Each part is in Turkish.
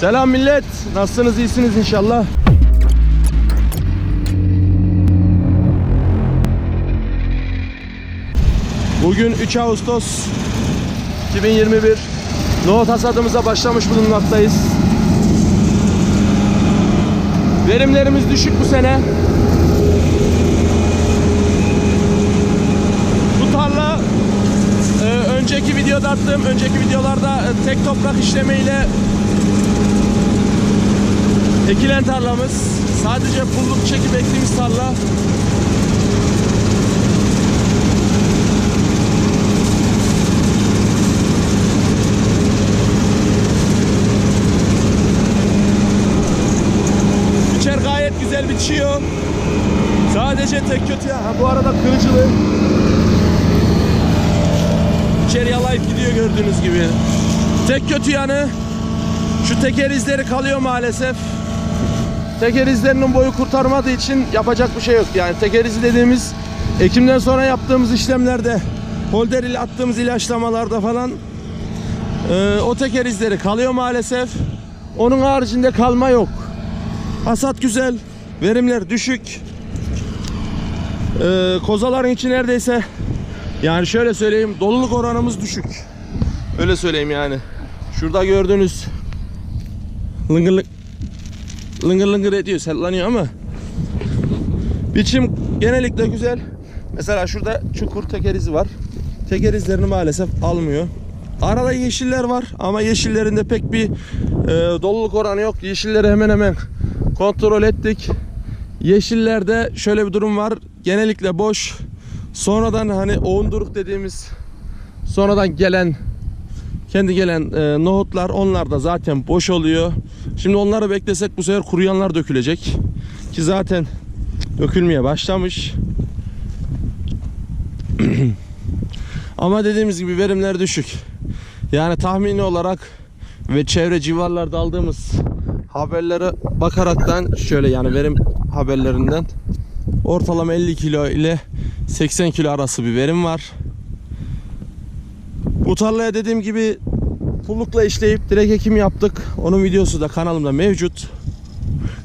Selam millet. Nasılsınız? iyisiniz inşallah. Bugün 3 Ağustos 2021. Nohut hasadımıza başlamış bulunmaktayız. Verimlerimiz düşük bu sene. Bu tarla e, önceki videoda attığım, önceki videolarda e, tek toprak işlemeyle ekilen tarlamız. Sadece pulluk çekip ektiğimiz tarla. Biçer gayet güzel biçiyor. Sadece tek kötü ya. Ha, bu arada kırıcılığı İçeri yalayıp gidiyor gördüğünüz gibi. Tek kötü yanı şu teker izleri kalıyor maalesef. Teker izlerinin boyu kurtarmadığı için yapacak bir şey yok. Yani teker izi dediğimiz Ekim'den sonra yaptığımız işlemlerde holder ile attığımız ilaçlamalarda falan e, o teker izleri kalıyor maalesef. Onun haricinde kalma yok. Hasat güzel, verimler düşük. E, kozaların içi neredeyse yani şöyle söyleyeyim doluluk oranımız düşük. Öyle söyleyeyim yani. Şurada gördüğünüz lıngır lıngır, lıngır, ediyor, sallanıyor ama biçim genellikle güzel. Mesela şurada çukur teker izi var. Teker izlerini maalesef almıyor. Arada yeşiller var ama yeşillerinde pek bir e, doluluk oranı yok. Yeşilleri hemen hemen kontrol ettik. Yeşillerde şöyle bir durum var. Genellikle boş. Sonradan hani oğunduruk dediğimiz sonradan gelen kendi gelen e, nohutlar onlar da zaten boş oluyor. Şimdi onları beklesek bu sefer kuruyanlar dökülecek. Ki zaten dökülmeye başlamış. Ama dediğimiz gibi verimler düşük. Yani tahmini olarak ve çevre civarlarda aldığımız haberlere bakaraktan şöyle yani verim haberlerinden ortalama 50 kilo ile 80 kilo arası bir verim var. Bu tarlaya dediğim gibi pullukla işleyip direkt ekim yaptık. Onun videosu da kanalımda mevcut.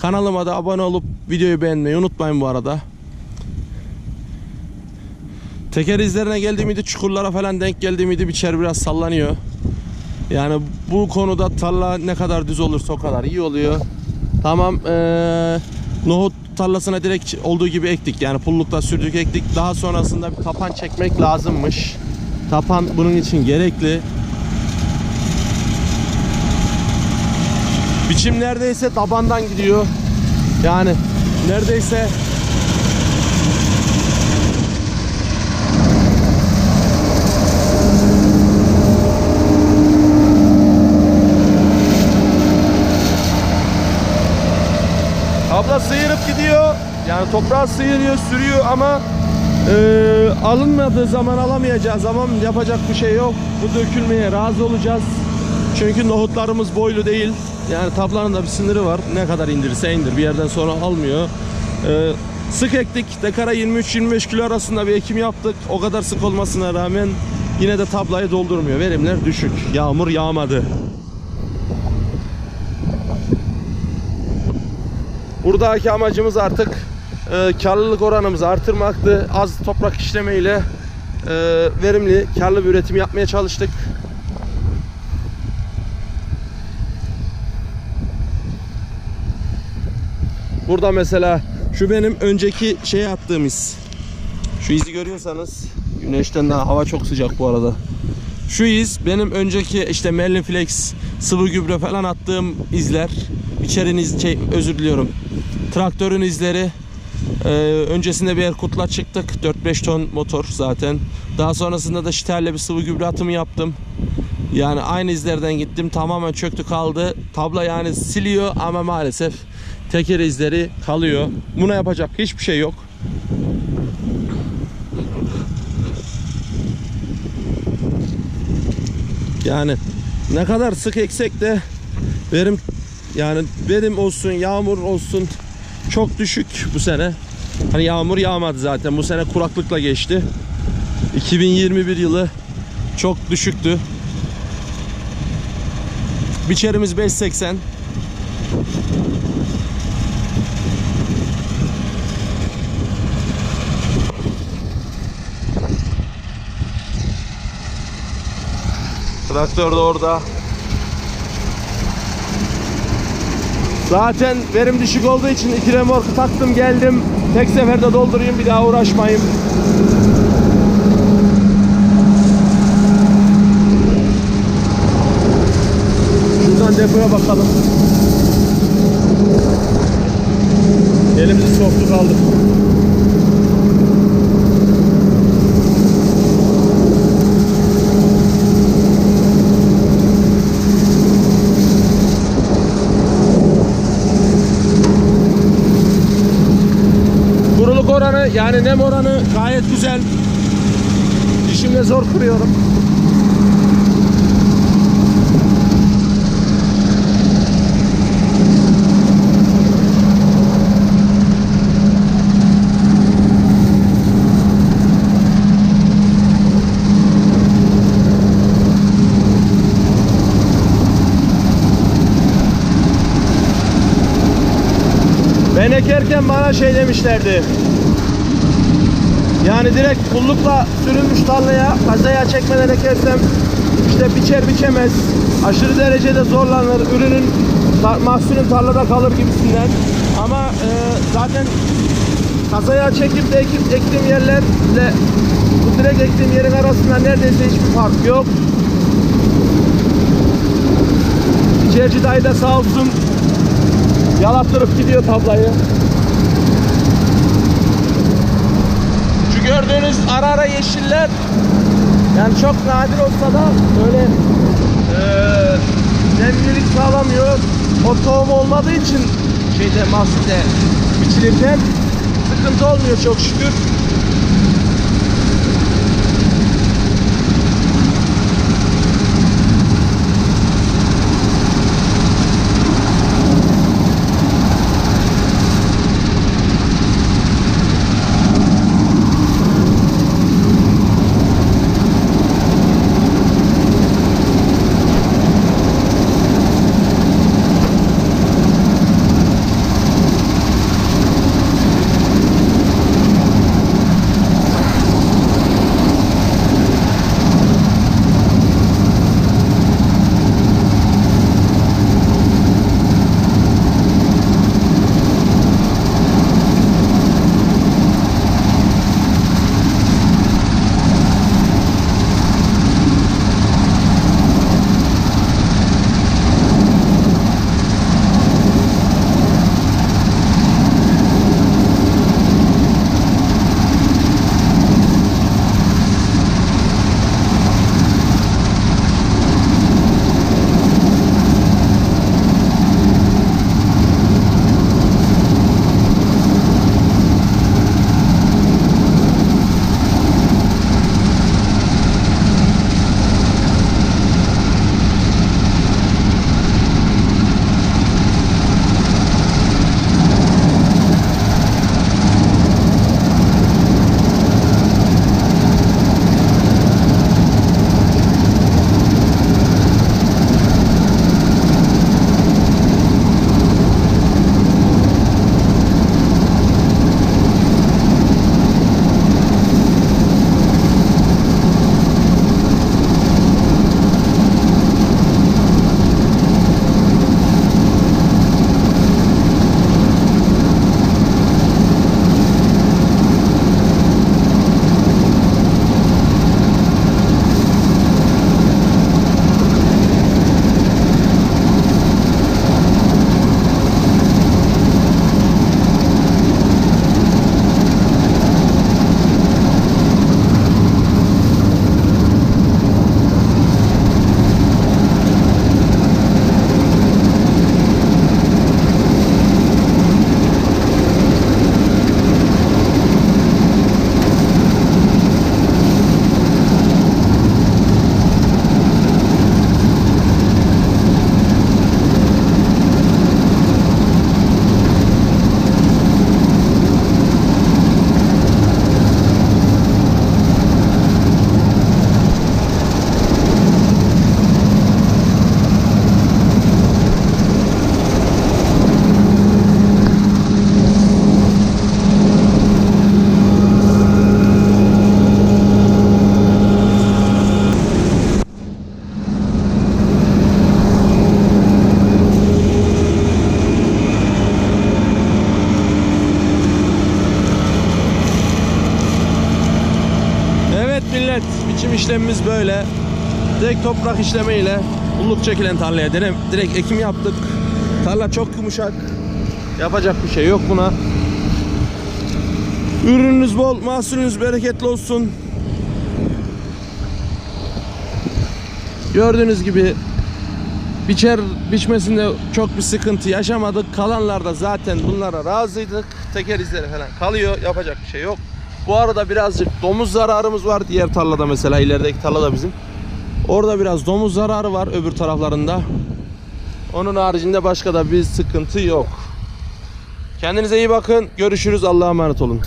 Kanalıma da abone olup videoyu beğenmeyi unutmayın bu arada. Teker izlerine geldiğimde çukurlara falan denk geldiğimde biçer biraz sallanıyor. Yani bu konuda tarla ne kadar düz olursa o kadar iyi oluyor. Tamam eee nohut tarlasına direkt olduğu gibi ektik. Yani pullukta sürdük ektik. Daha sonrasında bir tapan çekmek lazımmış. Tapan bunun için gerekli. Biçim neredeyse tabandan gidiyor. Yani neredeyse Abla sıyırıp gidiyor. Yani toprağı sıyırıyor, sürüyor ama e, alınmadığı zaman alamayacağı zaman yapacak bir şey yok. Bu dökülmeye razı olacağız. Çünkü nohutlarımız boylu değil. Yani tablanın da bir sınırı var. Ne kadar indirirse indir. Bir yerden sonra almıyor. E, sık ektik. Dekara 23-25 kilo arasında bir ekim yaptık. O kadar sık olmasına rağmen yine de tablayı doldurmuyor. Verimler düşük. Yağmur yağmadı. Buradaki amacımız artık e, karlılık oranımızı artırmaktı. Az toprak işlemeyle e, verimli, karlı bir üretim yapmaya çalıştık. Burada mesela şu benim önceki şey attığım iz. Şu izi görüyorsanız güneşten daha hava çok sıcak bu arada. Şu iz benim önceki işte Merlin Flex sıvı gübre falan attığım izler. İçerinin iz, şey, özür diliyorum. Traktörün izleri. Ee, öncesinde bir Erkut'la çıktık. 4-5 ton motor zaten. Daha sonrasında da şiterle bir sıvı gübre atımı yaptım. Yani aynı izlerden gittim. Tamamen çöktü kaldı. Tabla yani siliyor ama maalesef teker izleri kalıyor. Buna yapacak hiçbir şey yok. Yani ne kadar sık eksek de verim yani verim olsun yağmur olsun çok düşük bu sene. Hani yağmur yağmadı zaten bu sene kuraklıkla geçti. 2021 yılı çok düşüktü. Biçerimiz 5.80 Traktör de orada. Zaten verim düşük olduğu için iki remorku taktım geldim. Tek seferde doldurayım bir daha uğraşmayayım. Şuradan depoya bakalım. Elimizi soktuk aldık. Yani nem oranı gayet güzel. Dişimle zor kırıyorum. Ben ekerken bana şey demişlerdi. Yani direkt pullukla sürülmüş tarlaya kazaya çekmeden ekersem işte biçer biçemez. Aşırı derecede zorlanır. Ürünün mahsulün tarlada kalır gibisinden. Ama e, zaten kazaya çekip de ekip, ektiğim yerlerle bu direkt ektiğim yerin arasında neredeyse hiçbir fark yok. İçerici dayı da sağ olsun yalattırıp gidiyor tablayı. Şu gördüğünüz ara ara yeşiller yani çok nadir olsa da böyle eee nemlilik sağlamıyor. O tohum olmadığı için şeyde mahsulde biçilirken sıkıntı olmuyor çok şükür. Direkt toprak işlemeyle bulluk çekilen tarlaya direkt ekim yaptık. Tarla çok yumuşak. Yapacak bir şey yok buna. Ürününüz bol, mahsulünüz bereketli olsun. Gördüğünüz gibi biçer biçmesinde çok bir sıkıntı yaşamadık. Kalanlarda zaten bunlara razıydık. Teker izleri falan kalıyor. Yapacak bir şey yok. Bu arada birazcık domuz zararımız var. Diğer tarlada mesela ilerideki tarlada bizim. Orada biraz domuz zararı var öbür taraflarında. Onun haricinde başka da bir sıkıntı yok. Kendinize iyi bakın. Görüşürüz. Allah'a emanet olun.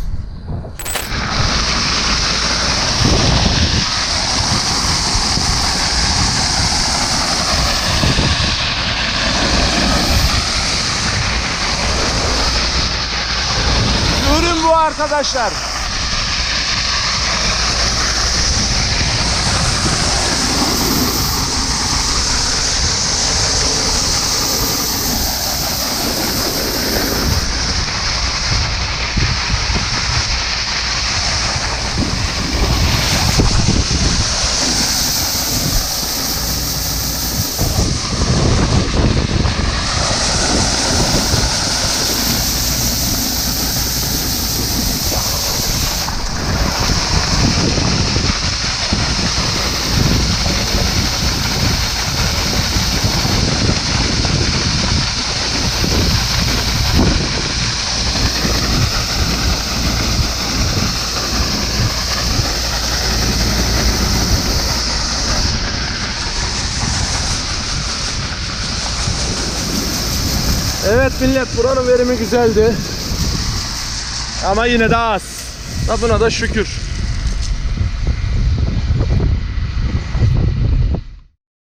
Ürün bu arkadaşlar. Millet buranın verimi güzeldi. Ama yine de az. Buna da şükür.